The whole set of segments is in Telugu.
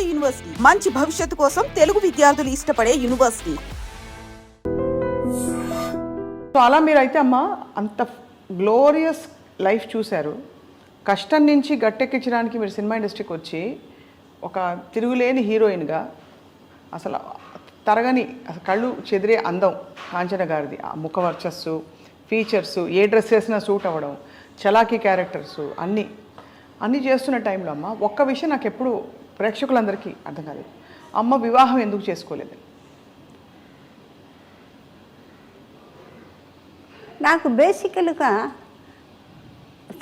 నాడు యూనివర్సిటీ. మంచి భవిష్యత్తు కోసం తెలుగు విద్యార్థులు ఇష్టపడే యూనివర్సిటీ. సో అలా మీరైతే అమ్మ అంత గ్లోరియస్ లైఫ్ చూశారు. కష్టం నుంచి గట్టెక్కించడానికి మీరు సినిమా ఇండస్ట్రీకి వచ్చి ఒక తిరుగులేని హీరోయిన్గా అసలు తరగని అసలు కళ్ళు చెదిరే అందం కాంచన గారిది. ఆ ముఖ వర్చస్సు ఫీచర్స్ ఏ డ్రెస్ వేసినా సూట్ అవ్వడం చలాకీ క్యారెక్టర్స్ అన్నీ అన్నీ చేస్తున్న టైంలో అమ్మ ఒక్క విషయం నాకు ఎప్పుడు ప్రేక్షకులందరికీ అర్థం కాలేదు. అమ్మ వివాహం ఎందుకు చేసుకోలేదు? నాకు బేసికల్గా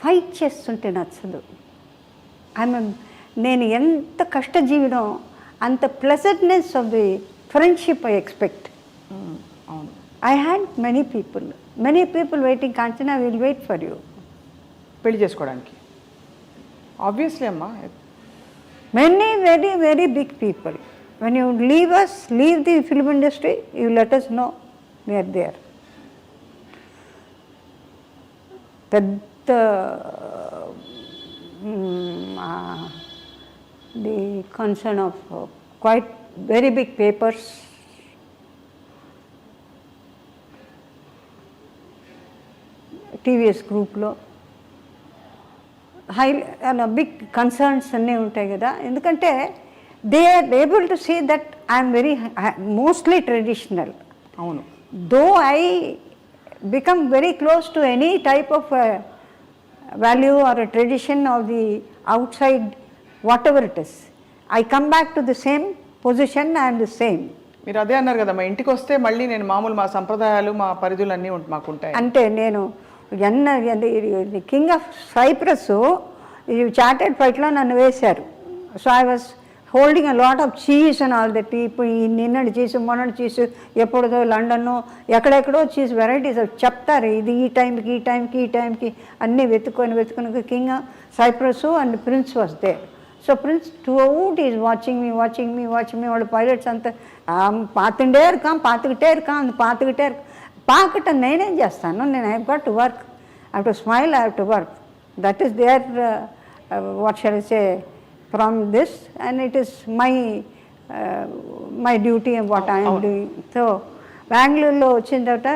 ఫైట్ చేస్తుంటే నచ్చదు. ఆమె నేను ఎంత కష్టజీవినో అంత pleasantness of the friendship I expect. అవును. I had many people. Many people waiting. Kanchana will wait for you. పెళ్ళి చేసుకోవడానికి. ఆబ్వియస్లీ అమ్మా many very very big people when you leave us leave the film industry you let us know we are there పెద్ద the concern of quite very big papers TVS గ్రూప్లో High big concerns అన్నీ ఉంటాయి కదా. ఎందుకంటే they are able to see that I'm very mostly traditional అవును. Though I become very close to any type of value or tradition of the outside whatever it is I come back to the same position and the same మీరు అదే అన్నారు కదా మా ఇంటికి వస్తే మళ్ళీ నేను మామూలు మా సంప్రదాయాలు మా పరిధులు అన్నీ మాకు ఉంటాయి అంటే నేను ఎన్న కింగ్ ఆఫ్ సైప్రస్ ఇది చార్టెడ్ ఫైట్లో నన్ను వేశారు so I was holding a lot of cheese and all that ఇప్పుడు ఈ నిన్నటి చీజ్ మొన్నటి చీజ్ ఎప్పుడుదో లండన్ ఎక్కడెక్కడో చీజ్ వెరైటీస్ చెప్తారు ఇది ఈ టైంకి ఈ టైంకి ఈ టైంకి అన్నీ వెతుక్కొని వెతుకుని king Cyprus and prince was they so prince to out is watching me watching me watching me వాళ్ళు పైలట్స్ అంతా పాతుండే இருக்கான் பார்த்துக்கிட்டே இருக்கான் அந்த பார்த்துக்கிட்டே இருக்கு పాకట నేనేం చేస్తాను? నేను I got work I to smile I to work that is there what shall say from this and it is my my duty what I'm doing so బెంగళూరులో వచ్చిన తర్వాత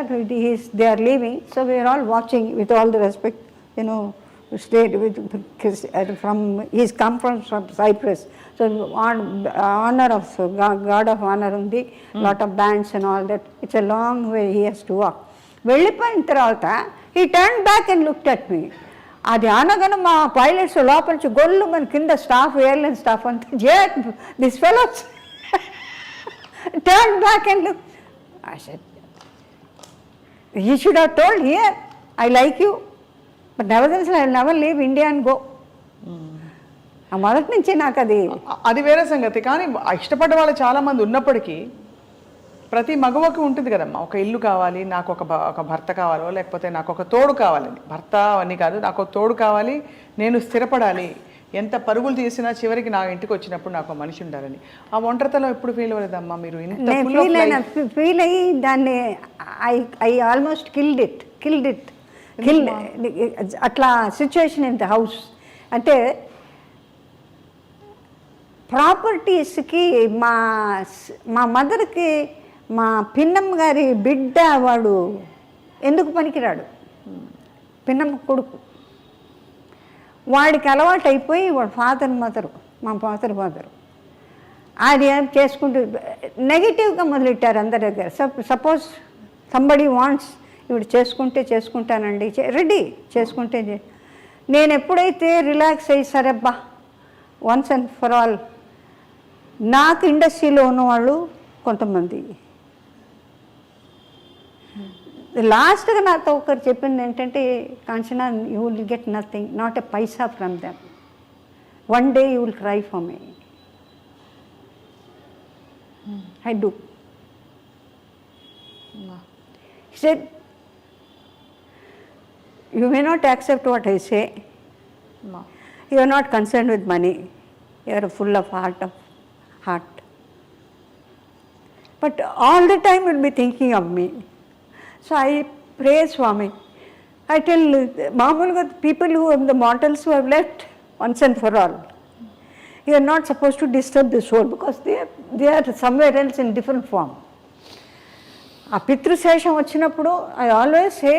he's they are leaving so we're all watching with all the respect you know state with from he's come from from Cyprus of so God, God of honor ఉంది lot of bands and all that. It's a long way he has to walk. వెళ్ళిపోయిన తర్వాత ఈ turn back and look at me అది అనగానే మా పైలట్స్ లోపల నుంచి గొల్లు మన కింద స్టాఫ్ ఎయిర్లైన్ స్టాఫ్ అంతా జే this fellows turn back and look I said, he should have told here, I like you. But nevertheless, I will never leave India and go. మొదటి నుంచి నాకు అది అది వేరే సంగతి. కానీ ఇష్టపడ్డ వాళ్ళు చాలా మంది ఉన్నప్పటికీ ప్రతి మగవకి ఉంటుంది కదమ్మా. ఒక ఇల్లు కావాలి నాకు ఒక ఒక భర్త కావాలో లేకపోతే నాకు ఒక తోడు కావాలని భర్త అవన్నీ కాదు నాకు ఒక తోడు కావాలి నేను స్థిరపడాలి. ఎంత పరుగులు తీసినా చివరికి నా ఇంటికి వచ్చినప్పుడు నాకు ఒక మనిషి ఉండాలని. ఆ ఒంటరితనం ఎప్పుడు ఫీల్ అవ్వలేదమ్మా మీరు. ఫీల్ అయిన life. ఫీల్ అయ్యి దాన్ని I I almost killed it killed it అట్లా సిచ్యువేషన్ ఇన్ ద హౌస్ అంటే ప్రాపర్టీస్కి మా మా మదర్కి మా పిన్నమ్మ గారి బిడ్డ వాడు ఎందుకు పనికిరాడు? పిన్నమ్మ కొడుకు. వాడికి అలవాటు అయిపోయి వాడు ఫాదర్ మదరు మా ఫాదర్ మదరు. అది చేసుకుంటూ నెగిటివ్గా మొదలెట్టారు అందరి దగ్గర. సప్ సపోజ్ సంబడి వాంట్స్ ఇప్పుడు చేసుకుంటే చేసుకుంటానండి రెడీ చేసుకుంటే నేను ఎప్పుడైతే రిలాక్స్ అయ్యి సరేబ్బా వన్స్ అండ్ ఫర్ ఆల్ నాకు ఇండస్ట్రీలో ఉన్నవాళ్ళు కొంతమంది. లాస్ట్గా నాతో ఒకరు చెప్పింది ఏంటంటే Kanchana you will get nothing not a paisa from them one day you will cry for me I do set you may not accept what I say you are not concern with money you full of heart of heart of heart. But all the time you'll be thinking of me. So I pray Swami. I tell మామూలుగా people who have the mortals who have left once and for all. you are not supposed to disturb the soul because they are, they are somewhere else in different form. ఆ పితృశేషం వచ్చినప్పుడు I always say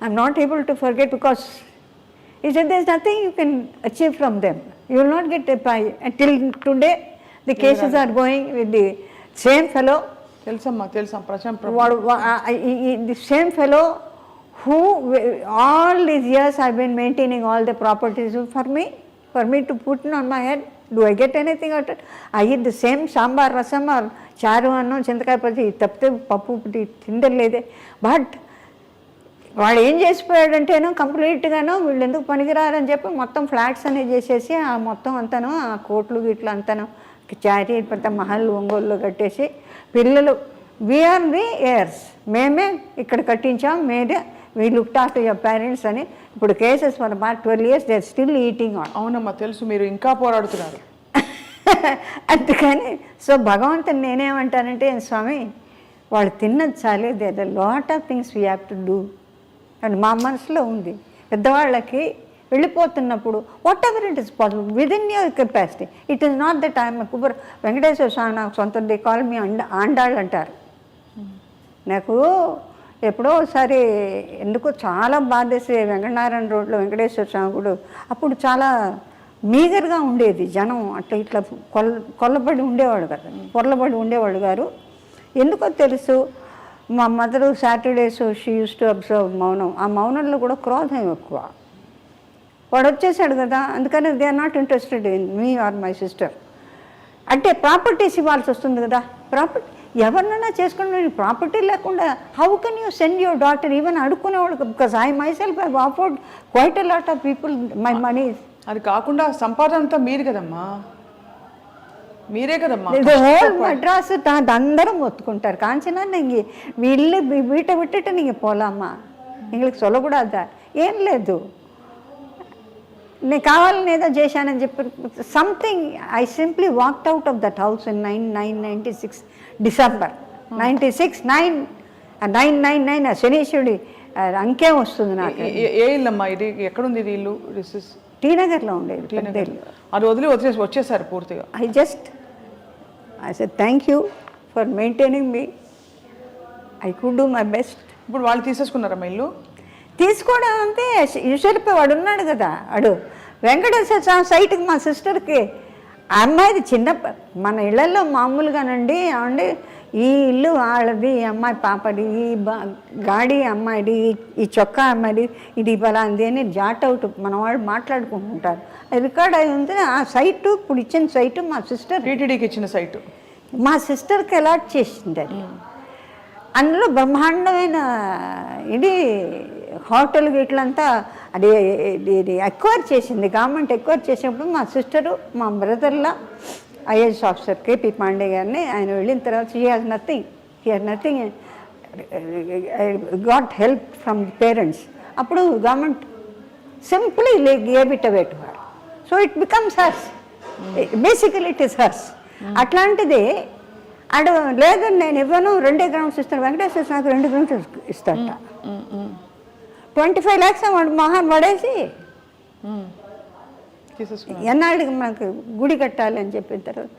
I'm not able to forget because ఈ set does nothing you can achieve from them you will not get till today The cases are going with the same fellow తెలుసమ్మా తెలుసా ప్రశాంత్ వాడు the same fellow who all these years I been maintaining all the properties for me for me to put on my head do I get anything out I it the same sambar rasam or charu అన్నం చింతకాయ పచ్చి తప్పితే పప్పు తిండలేదే బట్ వాడు ఏం చేసిపోయాడంటేనో కంప్లీట్గాను వీళ్ళు ఎందుకు పనికిరారని చెప్పి మొత్తం ఫ్లాట్స్ అనేవి చేసేసి ఆ మొత్తం అంతాను ఆ కోట్లు గిట్లు అంతాను చారీ పెద్ద మహల్ ఒంగోలు కట్టేసి పిల్లలు వీఆర్ ది ఇయర్స్ మేమే ఇక్కడ కట్టించాం. Made we look after your parents అని ఇప్పుడు cases for but twelve years they still eating on అవునమ్మా తెలుసు మీరు ఇంకా పోరాడుతున్నారు. అందుకని సో భగవంతుని నేనేమంటానంటే స్వామి వాళ్ళు తిన్నది చాలే. There lot of things we have to do అని మా మనసులో ఉంది. పెద్దవాళ్ళకి వెళ్ళిపోతున్నప్పుడు whatever it is possible within your capacity it is not that I'm Kuber Venkateswara Swami నాకు సొంత దే కాల్ మీ అండ ఆండాళ్ళు అంటారు నాకు ఎప్పుడో ఒకసారి ఎందుకో చాలా బాధేసి వెంకటనారాయణ రోడ్లో వెంకటేశ్వర స్వామి గుడి అప్పుడు చాలా మీగర్గా ఉండేది జనం అట్లా ఇట్లా కొల్ కొల్లబడి ఉండేవాడు కదా పొరలబడి ఉండేవాడు గారు ఎందుకో తెలుసు మా mother Saturdays she uses to observe మౌనం ఆ మౌనంలో కూడా క్రోధం ఎక్కువ వాడు వచ్చేసాడు కదా అందుకని they are not interested in me or my sister అంటే ప్రాపర్టీస్ ఇవ్వాల్సి వస్తుంది కదా ప్రాపర్టీ ఎవరినైనా చేసుకుని ప్రాపర్టీ లేకుండా how can you send your daughter even అడుక్కునేవాడు because I myself I afford quite a lot of people my money అది కాకుండా సంపాదన అంతా మీరు కదమ్మా. మీరే కదమ్మా. హోల్ మడ్రాస్ అందరం ఒత్తుకుంటారు. కాంచినా నీకు వీళ్ళు వీట విట్టుట నీకు పోలామ్మా. నీకు సొలకూడదా ఏం లేదు. నేను కావాలని ఏదో చేశానని చెప్పి something I simply walked out of that house in nine nine ninety six December ninety six nine nine nine nine శనీశ్వరుడి అంకెం వస్తుంది నాకు. ఏ- ఇల్లమ్మా ఇది? ఎక్కడుంది ఇది ఇల్లు? దిస్ ఇస్ టీ నగర్లో ఉండేది పెద్ద ఇల్లు. అది వదిలి వచ్చేసి వచ్చేసారు పూర్తిగా. I just, I said, thank you for maintaining me. I could do my best. ఇప్పుడు వాళ్ళు తీసేసుకున్నారమ్మా ఇల్లు? తీసుకోవడం అంటే యూసరిపై వాడు ఉన్నాడు కదా. వాడు వెంకటేశ్వర స్వామి సైట్కి మా సిస్టర్కి ఆ అమ్మాయిది చిన్న మన ఇళ్ళలో మామూలుగానండి ఏమండి? ఈ ఇల్లు వాళ్ళది ఈ అమ్మాయి పాపది ఈ బా- గాడి అమ్మాయిది ఈ- చొక్కా అమ్మాయిది ఇది బలాంది అని జాట్ అవుట్ మన వాళ్ళు మాట్లాడుకుంటుంటారు. అది రికార్డ్ అయి ఉంది ఆ సైటు ఇప్పుడు ఇచ్చిన సైటు మా సిస్టర్ టీటీడీకి ఇచ్చిన సైట్. మా సిస్టర్కి అలాట్ చేసింది అది. అందులో బ్రహ్మాండమైన ఇది హోటల్ వీటిలంతా అది ఇది ఎక్వైర్ చేసింది. గవర్నమెంట్ ఎక్వైర్ చేసినప్పుడు మా సిస్టరు మా బ్రదర్లా ఐఏఎస్ ఆఫీసర్ కేపీ పాండే గారిని ఆయన వెళ్ళిన తర్వాత he has nothing he has nothing got help from parents అప్పుడు government simply gave it away to her so it becomes hers basically it is hers అట్లాంటిది ఆడు లేదు నేను ఇవ్వను రెండే గ్రౌండ్స్ ఇస్తాను. వెంకటేశ్వర నాకు రెండు గ్రౌండ్స్ ఇస్తాట ట్వంటీ ఫైవ్ ల్యాక్స్ మహాన్ పడేసి ఎన్నాళ్ళకి మనకు గుడి కట్టాలి అని చెప్పిన తర్వాత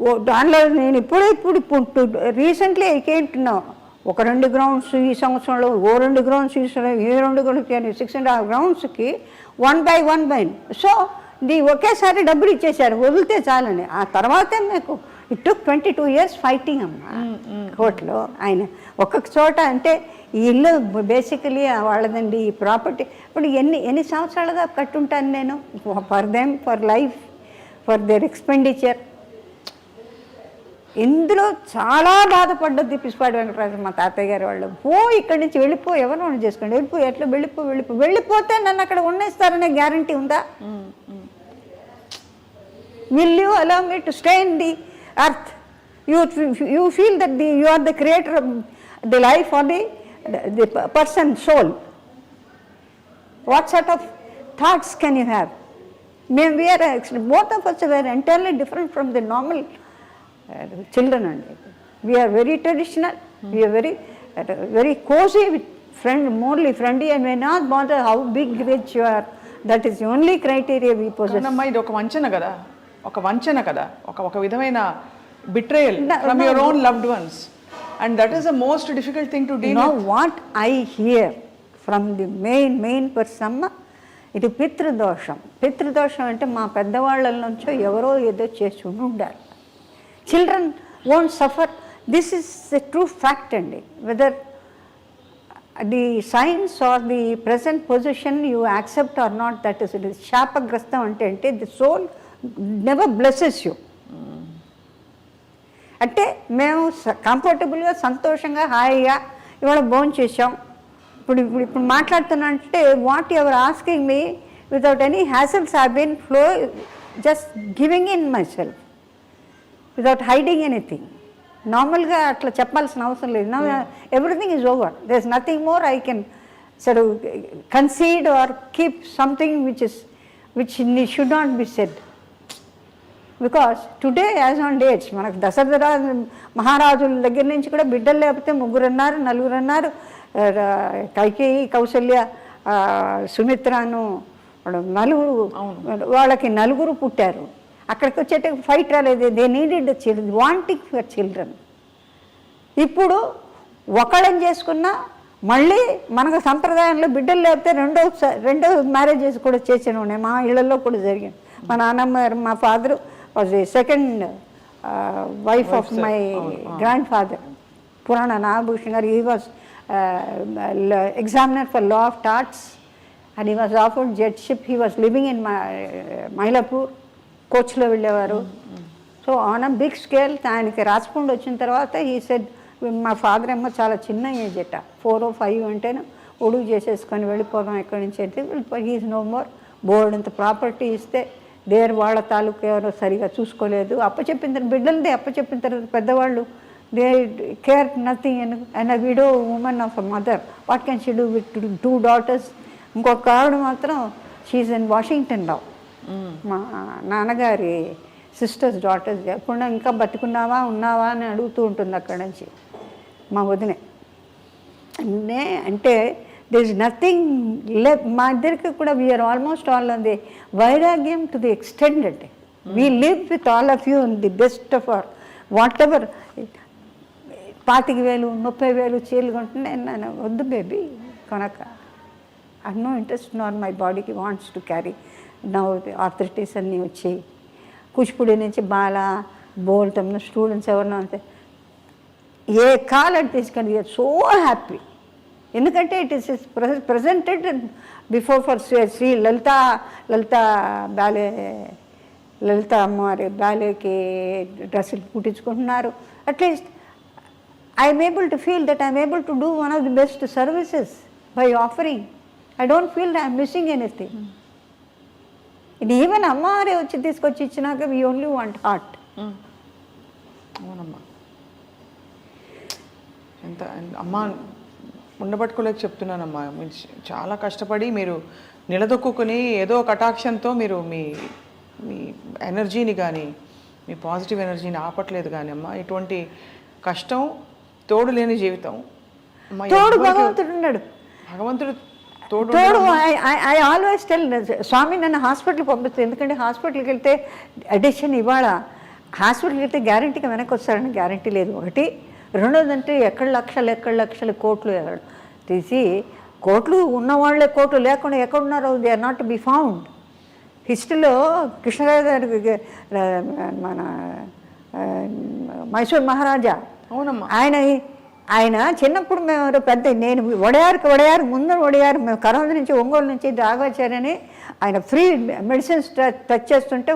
ఓ దానిలో నేను ఇప్పుడు ఇప్పుడు రీసెంట్లీ ఐకేంటున్నా ఒక రెండు గ్రౌండ్స్ ఈ సంవత్సరంలో ఓ రెండు గ్రౌండ్స్ ఈ సంవత్సరం ఏ రెండు grounds six and half గ్రౌండ్స్కి one by one by so the ఒకేసారి డబ్బులు ఇచ్చేశారు వదిలితే చాలని. ఆ తర్వాతే మీకు it took twenty two years fighting అమ్మా కోర్టులో ఆయన ఒక్కొక్క చోట అంటే ఈ ఇల్లు బేసికలీ వాళ్ళదండి ఈ ప్రాపర్టీ ఇప్పుడు ఎన్ని ఎన్ని సంవత్సరాలుగా కట్టుంటాను నేను? For them for life for their expenditure ఇందులో చాలా బాధపడ్డది పిసిపాటి వెంకటరాజు మా తాతయ్య గారు వాళ్ళు. పో ఇక్కడి నుంచి వెళ్ళిపో ఎవరు వాళ్ళు చేసుకోండి. వెళ్ళిపో ఎట్లా వెళ్ళిపో వెళ్ళిపో. వెళ్ళిపోతే నన్ను అక్కడ ఉన్నిస్తారనే గ్యారంటీ ఉందా? will you allow me to stay in the earth? You, you feel that the, you are the creator of the life or the, the person soul. What sort of thoughts can you have? May we are, actually- both of us were entirely different from the normal uh, children. And we are very traditional, we are very, uh, very cozy with friend, morely friendly and we not bother how big, rich you are. That is the only criteria we possess. కానమ్మా ఇది ఒక వంచన కదా ఒక వంచన కదా ఒక ఒక విధమైన betrayal from. Your own loved ones and that is the most difficult thing to deal no what I hear from the main main person ఇది పితృదోషం పితృదోషం అంటే మా పెద్దవాళ్ళ నుంచో ఎవరో ఏదో చేసి ఉండి ఉండాలి. Children won't suffer this is the true fact అండి. Whether the science or the present position you accept or not that is it is శాపగ్రస్తం అంటే అంటే the soul never blesses you అంటే మేము కంఫర్టబుల్గా సంతోషంగా హాయిగా ఇవాళ భోజనం చేసాం ఇప్పుడు ఇప్పుడు ఇప్పుడు మాట్లాడుతున్నా అంటే whatever asking me without any hassles have been flow just giving in myself without hiding anything నార్మల్గా అట్లా చెప్పాల్సిన అవసరం లేదు. నా everything is over there is nothing more I can sir concede or keep something which is which should not be said because today as on dates మనకు దశరథ మహారాజుల దగ్గర నుంచి కూడా బిడ్డలు లేకపోతే ముగ్గురు అన్నారు నలుగురు అన్నారు. కైకేయి కౌసల్య ఆ, సుమిత్రను నలుగురు వాళ్ళకి నలుగురు పుట్టారు. అక్కడికి వచ్చేట ఫైట్ రాలేదు. They needed children wanting for children ఇప్పుడు ఒకళ్ళని చేసుకున్నా మళ్ళీ మనకు సంప్రదాయంలో బిడ్డలు లేకపోతే రెండో రెండో మ్యారేజెస్ కూడా చేసిన ఉన్నాయి మా ఇళ్ళలో కూడా జరిగింది. మా నాన్నమ్మ మా father was the second wife of my grandfather Purana Nagabhushan గారు he was examiner for law of torts and he was offered judgeship he was living in Mylapore కోచ్లో వెళ్ళేవారు so on a big scale ఆయనకి రాచకొండ వచ్చిన తర్వాత ఈ సెడ్ మా ఫాదర్ ఏమో చాలా చిన్న ఏజ్ అట. ఫోర్ ఓ ఫైవ్ అంటేనే ఒడుగు చేసేసుకొని వెళ్ళిపోదాం ఎక్కడి నుంచి. అంటే వెళ్ళిపోయి హీస్ నో మోర్ బోర్డ్ అంత ప్రాపర్టీ ఇస్తే దేర్ వాళ్ళ తాలూకు ఎవరో సరిగా చూసుకోలేదు. అప్పచెప్పిన తర్వాత బిడ్డలది అప్పచెప్పిన తర్వాత పెద్దవాళ్ళు they care nothing and and widow women of a mother what can she do with two daughters ఇంకొక ఆవిడ మాత్రం షీఈ్ ఇన్ వాషింగ్టన్ రావు మా నాన్నగారి సిస్టర్స్ డాటర్స్ ఎప్పుడు ఇంకా బతుకున్నావా ఉన్నావా అని అడుగుతూ ఉంటుంది అక్కడ నుంచి మా వదినే. నే అంటే దిర్ ఇస్ నథింగ్ లే మా ఇద్దరికి కూడా we are almost all on the వైరాగ్యం to the extended we live with all of you in the best of our what ever పాతిక వేలు ముప్పై వేలు చీరలు కొంటున్నా నేను వద్దు baby కొనక. I no interest nor my బాడీకి wants to carry now arthritis అన్నీ వచ్చి. కూచిపూడి నుంచి బాల బోల్ తమ్మున స్టూడెంట్స్ ఎవరన్నా అంతే ఏ కాలం తీసుకొని సో హ్యాపీ ఎందుకంటే it is presented before for Shri Lalitha Lalitha ballet Lalitha అమ్మవారి బ్యాలేకి డ్రెస్సులు కుట్టించుకుంటున్నారు. At least I'm able to feel that I'm able to do one of the best services by offering I don't feel I'm missing anything ఇది ఈవెన్ అమ్మవారే వచ్చి తీసుకొచ్చి ఇచ్చినాక వీ ఓన్లీ వాంట్ హార్ట్ అవునమ్మా. ఎంత అమ్మా ఉండబట్టుకోలేక చెప్తున్నానమ్మా. చాలా కష్టపడి మీరు నిలదొక్కుని ఏదో కటాక్షంతో మీరు మీ మీ ఎనర్జీని కానీ మీ పాజిటివ్ ఎనర్జీని ఆపట్లేదు కానీ అమ్మా ఇటువంటి కష్టం తోడు లేని జీవితం తోడు భగవంతుడు ఉన్నాడు. భగవంతుడు తోడు తోడు ఐ ఆల్వేస్ టెల్ స్వామి నన్ను హాస్పిటల్కి పంపిస్తుంది. ఎందుకంటే హాస్పిటల్కి వెళ్తే అడిషన్ ఇవాళ హాస్పిటల్కి వెళ్తే గ్యారంటీగా వెనక్కి వస్తారని గ్యారంటీ లేదు. ఒకటి. రెండోదంటే ఎక్కడ లక్షలు ఎక్కడ లక్షలు కోట్లు ఎక్కడ తీసి కోట్లు ఉన్నవాళ్ళే కోట్లు లేకుండా ఎక్కడున్నారో? They are not be found హిస్టరీలో కృష్ణరాజు గారి మన మైసూర్ మహారాజా. అవునమ్మా. ఆయన ఆయన చిన్నప్పుడు మేము పెద్ద నేను వడయారుకి వడయారు ముందు వడయారు మేము కరోనా నుంచి ఒంగోలు నుంచి రాఘవాచార్యని ఆయన ఫ్రీ మెడిసిన్స్ టచ్ చేస్తుంటే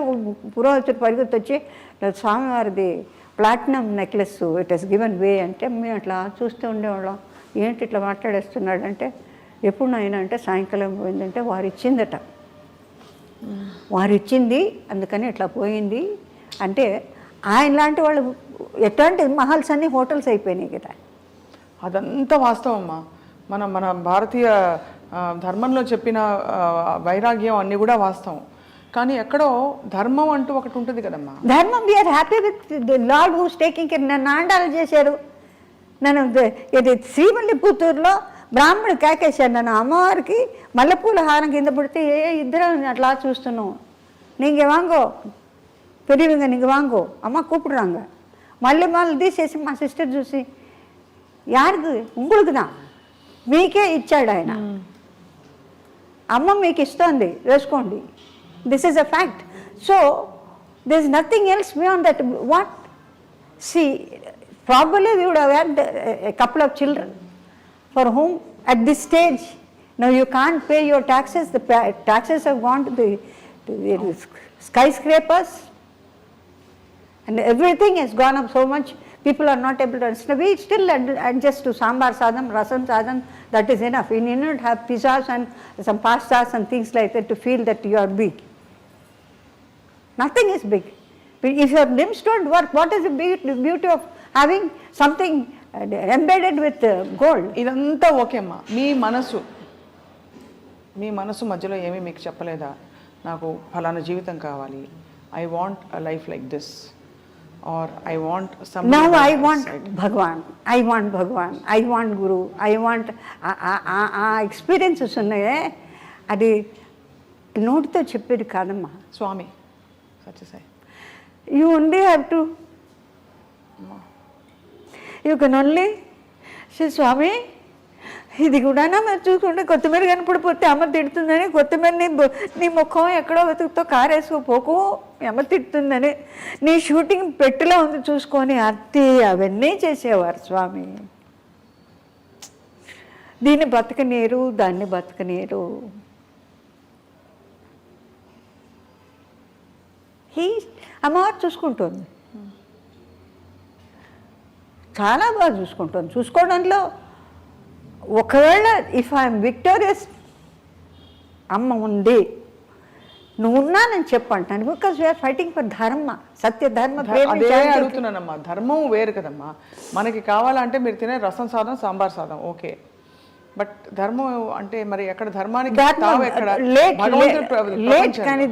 పురోహితుడు పరిగెత్తి వచ్చి స్వామివారిది platinum necklace it has given way అంటే మేము అట్లా చూస్తూ ఉండేవాళ్ళం. ఏంటి ఇట్లా మాట్లాడేస్తున్నాడు అంటే ఎప్పుడు నాయన అంటే సాయంకాలం పోయిందంటే వారు ఇచ్చిందట వారు ఇచ్చింది అందుకని ఇట్లా పోయింది. అంటే ఆయన లాంటి వాళ్ళు ఎట్లాంటి మహల్స్ అన్ని హోటల్స్ అయిపోయినాయి కదా. అదంతా వాస్తవం అమ్మా మన మన భారతీయ ధర్మంలో చెప్పిన వైరాగ్యం అన్నీ కూడా వాస్తవం. కానీ ఎక్కడో ధర్మం అంటూ ఒకటి ఉంటుంది కదమ్మా. ధర్మం we're happy with the lord who's taking care నన్ను ఆండాలు చేశారు. నన్ను ద- ఇది శ్రీవల్లిపుత్తూరులో బ్రాహ్మణుడు కేకేశారు నన్ను అమ్మవారికి మల్లెపూల హారం కింద పడితే ఏ ఇద్దరం అట్లా చూస్తున్నాం నీకే వాంగో பெரியவங்க நீங்கள் வாங்கோ அம்மா கூப்பிடுறாங்க మళ్ళీ మళ్ళీ తీసేసి మా సిస్టర్ చూసి యారికి உங்களுக்கு தான் మీకే ఇచ్చాడు ఆయన అమ్మ మీకు ఇస్తోంది వేసుకోండి this is a fact so this is nothing else beyond that what see Probably we would have had a couple of children for whom at this stage, now you can't pay your taxes, the taxes have gone to the, to the skyscrapers and everything has gone up so much, people are not able to understand. We still adjust to sambar sadam, rasam sadam, that is enough. You need not have pizzas and some pastas and things like that to feel that you are big. Nothing is big. If your limbs don't work, what is the beauty of having something uh, embedded with uh, gold. ఇదంతా ఓకే అమ్మా. మీ మనసు మీ మనసు మధ్యలో ఏమీ మీకు చెప్పలేదా? నాకు ఫలానా జీవితం కావాలి. I want a life like this or I want some Now I want Bhagwan, I want Bhagwan, I want Guru, I want ఆ ఎక్స్పీరియన్సెస్ ఉన్నాయే. అది నోటితో చెప్పేది కాదమ్మా. Swami Sathya Sai. You only have to you can only Shri Swami ఇది కూడానా మరి చూసుకుంటే కొత్తిమీర కనపడిపోతే అమ్మ తిడుతుందని కొత్తిమీర నీ నీ ముఖం ఎక్కడో వెతుకుతో కారేసుకోపోకు అమ్మ తిడుతుందని. నీ షూటింగ్ పెట్టెలో ఉంది చూసుకొని అత్తి అవన్నీ చేసేవారు స్వామి. దీన్ని బతకనీరు దాన్ని బతకనీరు. హీ అమ్మవారు చూసుకుంటుంది. చాలా బాగా చూసుకుంటుంది చూసుకోవడంలో ఒకవేళ ఇఫ్ ఐఎమ్ విక్టోరియస్ అమ్మ ఉంది. నువ్వు ఉన్నానని చెప్పంటాను. Because we're fighting for dharma satya dharma. అడుగుతున్నానమ్మా. ధర్మం వేరు కదమ్మా. మనకి కావాలంటే మీరు తినే రసం సాదం సాంబార్ సాదం ఓకే. బట్ ధర్మం అంటే మరి ఎక్కడ ధర్మానికి లేట్. కానీ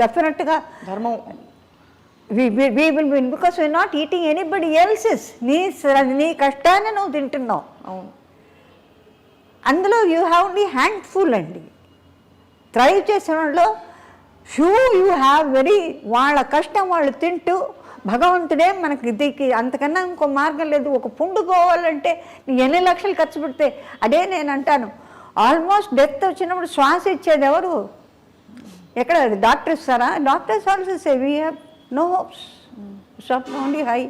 డెఫినెట్గా ధర్మం we we will win because we not eating anybody elses నీ నీ కష్టాన్ని నువ్వు తింటున్నావు. అవును. అందులో you have only handful అండి. థ్రైవ్ చేసిన వాళ్ళు షూ యూ హ్యావ్ వెరీ వాళ్ళ కష్టం వాళ్ళు తింటూ భగవంతుడే మనకి దీనికి అంతకన్నా ఇంకో మార్గం లేదు. ఒక పుండు పోవాలంటే నీ ఎన్ని లక్షలు ఖర్చు పెడితే అదే నేను అంటాను. ఆల్మోస్ట్ డెత్ వచ్చినప్పుడు శ్వాస ఇచ్చేది ఎవరు? ఎక్కడ డాక్టర్ ఇస్తారా doctors also say we have no hopes stop only high